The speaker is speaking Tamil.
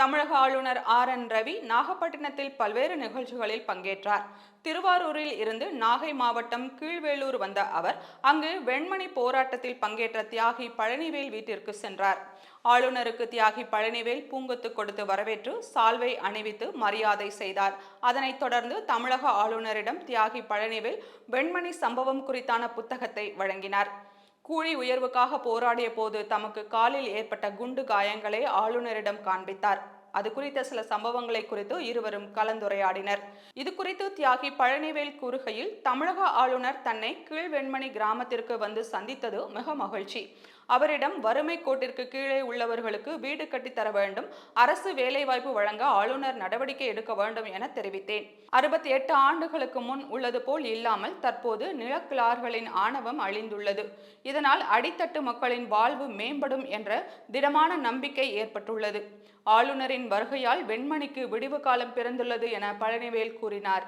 தமிழக ஆளுநர் ஆர் என் ரவி நாகப்பட்டினத்தில் பல்வேறு நிகழ்ச்சிகளில் பங்கேற்றார். திருவாரூரில் இருந்து நாகை மாவட்டம் கீழ்வேளூர் வந்த அவர் அங்கு வெண்மணி போராட்டத்தில் பங்கேற்ற தியாகி பழனிவேல் வீட்டிற்கு சென்றார். ஆளுநருக்கு தியாகி பழனிவேல் பூங்கொத்து கொடுத்து வரவேற்று சால்வை அணிவித்து மரியாதை செய்தார். அதனைத் தொடர்ந்து தமிழக ஆளுநரிடம் தியாகி பழனிவேல் வெண்மணி சம்பவம் குறித்தான புத்தகத்தை வழங்கினார். கூலி உயர்வுக்காக போராடிய போது தமக்கு காலில் ஏற்பட்ட குண்டு காயங்களை ஆளுநரிடம் காண்பித்தார். அது குறித்த சில சம்பவங்களை குறித்து இருவரும் கலந்துரையாடினர். இது குறித்து தியாகி பழனிவேல் கூறுகையில் தமிழக ஆளுநர் தன்னை கீழ்வெண்மணி கிராமத்திற்கு வந்து சந்தித்தது மிக மகிழ்ச்சி. அவரிடம் வறுமை கோட்டிற்கு கீழே உள்ளவர்களுக்கு வீடு கட்டித் தர வேண்டும் அரசு வேலைவாய்ப்பு வழங்க ஆளுநர் நடவடிக்கை எடுக்க வேண்டும் என தெரிவித்தேன். அறுபத்தி எட்டு ஆண்டுகளுக்கு முன் உள்ளது போல் இல்லாமல் தற்போது நிலக்கிழார்களின் ஆணவம் அழிந்துள்ளது. இதனால் அடித்தட்டு மக்களின் வாழ்வு மேம்படும் என்ற திடமான நம்பிக்கை ஏற்பட்டுள்ளது. ஆளுநரின் வருகையால் வெண்மணிக்கு விடிவு காலம் பிறந்துள்ளது என பழனிவேல் கூறினார்.